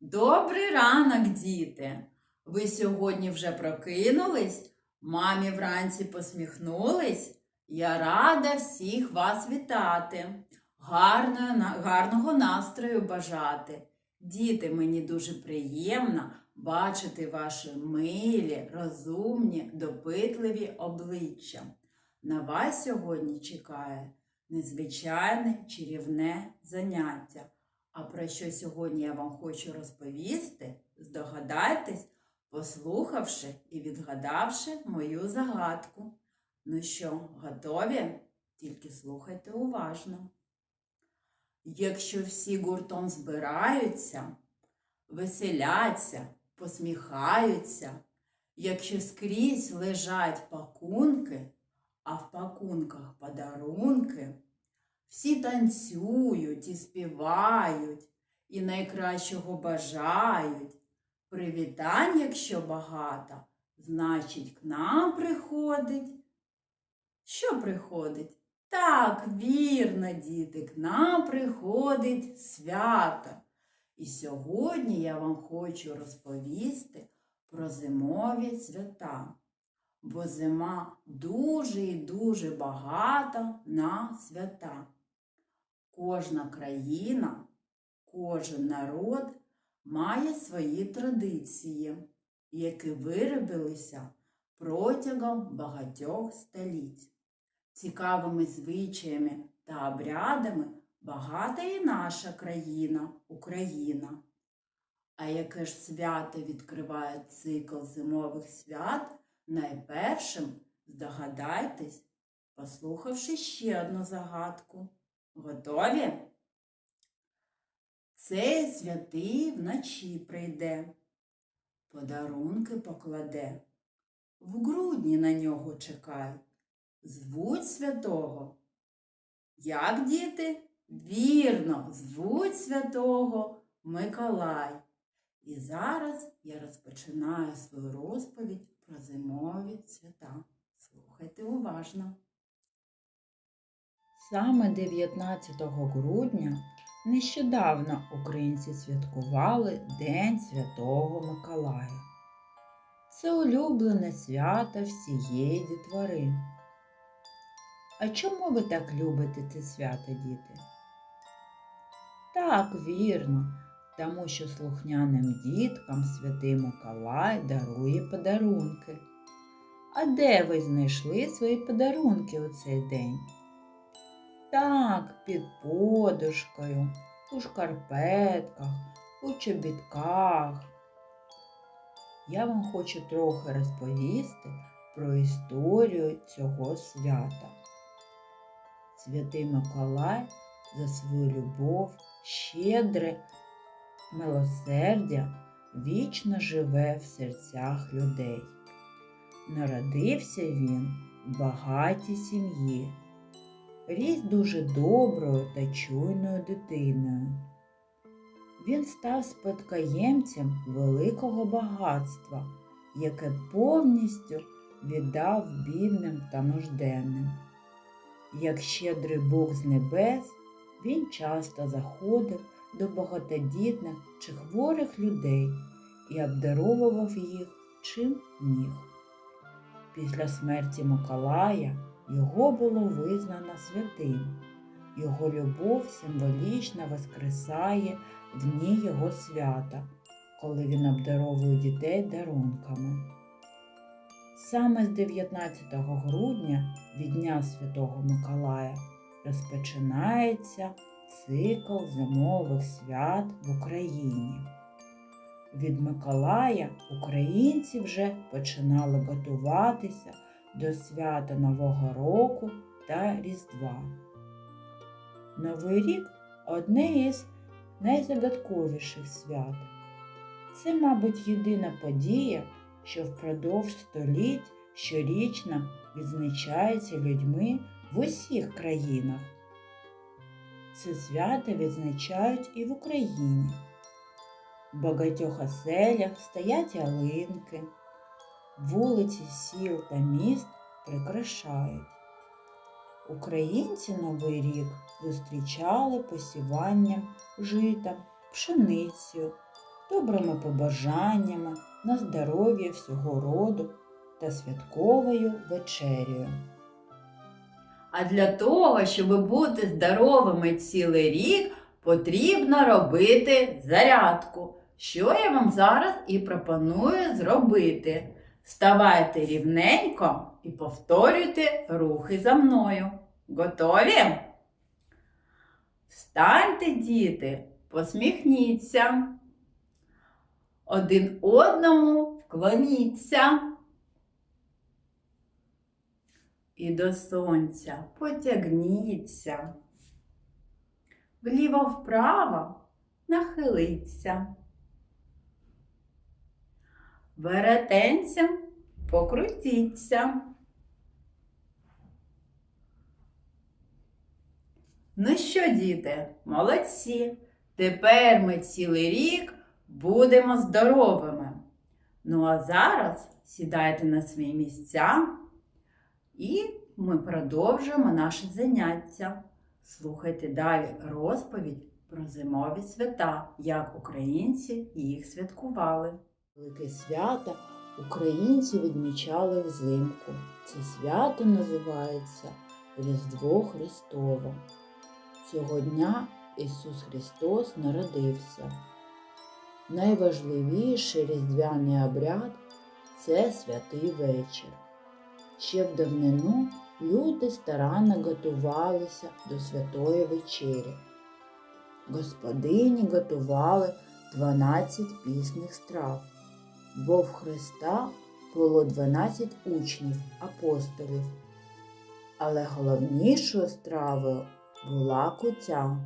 Добрий ранок, діти! Ви сьогодні вже прокинулись? Мамі вранці посміхнулись? Я рада всіх вас вітати, гарного, гарного настрою бажати. Діти, мені дуже приємно бачити ваші милі, розумні, допитливі обличчя. На вас сьогодні чекає незвичайне чарівне заняття. А про що сьогодні я вам хочу розповісти, здогадайтесь, послухавши і відгадавши мою загадку. Ну що, готові? Тільки слухайте уважно. Якщо всі гуртом збираються, веселяться, посміхаються, якщо скрізь лежать пакунки, а в пакунках подарунки, всі танцюють і співають, і найкращого бажають. Привітань, якщо багато, значить, к нам приходить. Що приходить? Так, вірно, діти, к нам приходить свято. І сьогодні я вам хочу розповісти про зимові свята. Бо зима дуже і дуже багата на свята. Кожна країна, кожен народ має свої традиції, які виробилися протягом багатьох століть. Цікавими звичаями та обрядами багата і наша країна, Україна. А яке ж свято відкриває цикл зимових свят? Найпершим здогадайтесь, послухавши ще одну загадку. Готові? Цей святий вночі прийде, подарунки покладе. В грудні на нього чекають. Звуть святого. Як діти? Вірно, звуть святого Миколай. І зараз я розпочинаю свою розповідь про зимові свята. Слухайте уважно. Саме 19 грудня нещодавно українці святкували День Святого Миколая. Це улюблене свято всієї дітвори. А чому ви так любите це свято, діти? Так, вірно, тому що слухняним діткам святий Миколай дарує подарунки. А де ви знайшли свої подарунки у цей день? Так, під подушкою, у шкарпетках, у чобітках. Я вам хочу трохи розповісти про історію цього свята. Святий Миколай за свою любов, щедре милосердя вічно живе в серцях людей. Народився він в багатій сім'ї, ріс дуже доброю та чуйною дитиною. Він став спадкоємцем великого багатства, яке повністю віддав бідним та нужденним. Як щедрий Бог з небес, він часто заходив до багатодітних чи хворих людей і обдаровував їх чим міг. Після смерті Миколая його було визнано святим. Його любов символічно воскресає в дні його свята, коли він обдаровує дітей дарунками. Саме з 19 грудня від Дня Святого Миколая розпочинається цикл зимових свят в Україні. Від Миколая українці вже починали готуватися до свята Нового року та Різдва. Новий рік одне із найзагадковіших свят. Це, мабуть, єдина подія, що впродовж століть щорічно відзначається людьми в усіх країнах. Це свято відзначають і в Україні. В багатьох оселях стоять ялинки, вулиці сіл та міст прикрашають. Українці Новий рік зустрічали посіванням жита, пшеницею, добрими побажаннями на здоров'я всього роду та святковою вечерею. А для того, щоб бути здоровими цілий рік, потрібно робити зарядку, що я вам зараз і пропоную зробити. Ставайте рівненько і повторюйте рухи за мною. Готові? Встаньте, діти, посміхніться. Один одному вклоніться. І до сонця потягніться. Вліво-вправо нахилиться. Веретенцем покрутіться. Ну що, діти, молодці. Тепер ми цілий рік будемо здоровими. Ну а зараз сідайте на свої місця. І ми продовжуємо наше заняття. Слухайте далі розповідь про зимові свята, як українці їх святкували. Велике свято українці відмічали взимку. Це свято називається Різдво Христове. Цього дня Ісус Христос народився. Найважливіший різдвяний обряд це святий вечір. Ще в давнину люди старанно готувалися до святої вечері. Господині готували 12 пісних страв, бо в Христа було 12 учнів, апостолів. Але головнішою стравою була кутя.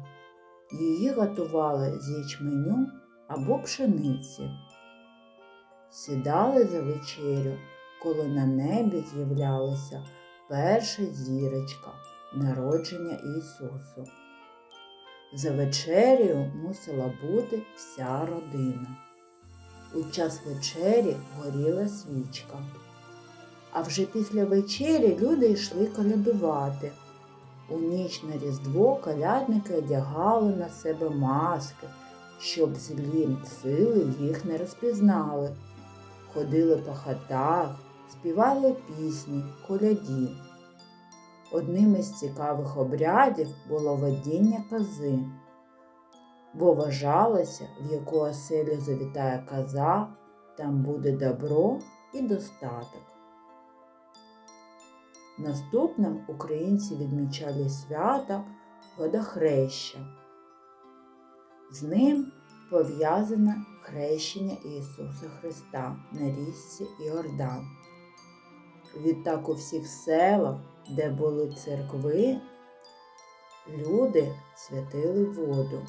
Її готували з ячменю або пшениці. Сідали за вечерю, коли на небі з'являлася перша зірочка народження Ісусу. За вечерею мусила бути вся родина. У час вечері горіла свічка. А вже після вечері люди йшли колядувати. У ніч на Різдво колядники одягали на себе маски, щоб злі сили їх не розпізнали. Ходили по хатах, співали пісні, коляді. Одним із цікавих обрядів було водіння кози, бо вважалося, в яку оселю завітає коза, там буде добро і достаток. Наступним українці відмічали свято водохреща. З ним пов'язане хрещення Ісуса Христа на річці Іордан. Відтак у всіх селах, де були церкви, люди святили воду.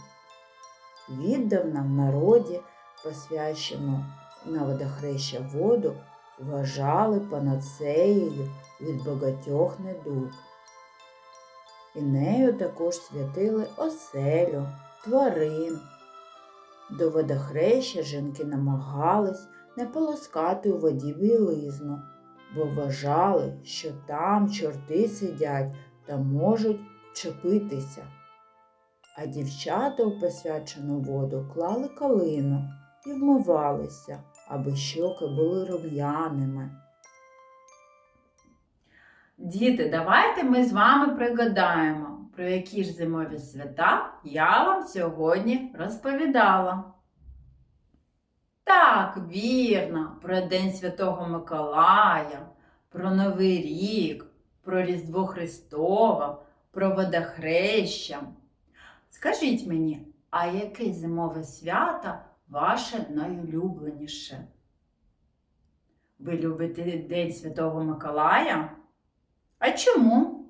Віддавна в народі посвящену на водохреща воду вважали панацеєю від багатьох недуг. І нею також святили оселю, тварин. До водохреща жінки намагались не полоскати у воді білизну, бо вважали, що там чорти сидять та можуть чепитися. А дівчата у посвячену воду клали калину і вмивалися, аби щоки були рум'яними. Діти, давайте ми з вами пригадаємо, про які ж зимові свята я вам сьогодні розповідала. Так, вірно, про День Святого Миколая, про Новий рік, про Різдво Христове, про водохреща. Скажіть мені, а яке зимове свято ваше найулюбленіше? Ви любите День Святого Миколая? А чому?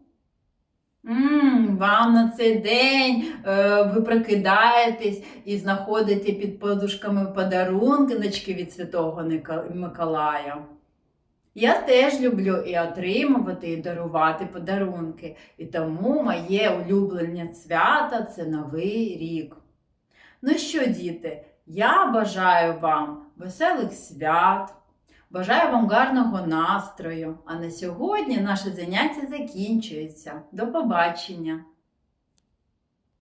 м вам на цей день е, ви прокидаєтесь і знаходите під подушками подарунки від Святого Миколая. Я теж люблю і отримувати, і дарувати подарунки. І тому моє улюблене свято це Новий рік. Ну що, діти, я бажаю вам веселих свят. Бажаю вам гарного настрою. А на сьогодні наше заняття закінчується. До побачення!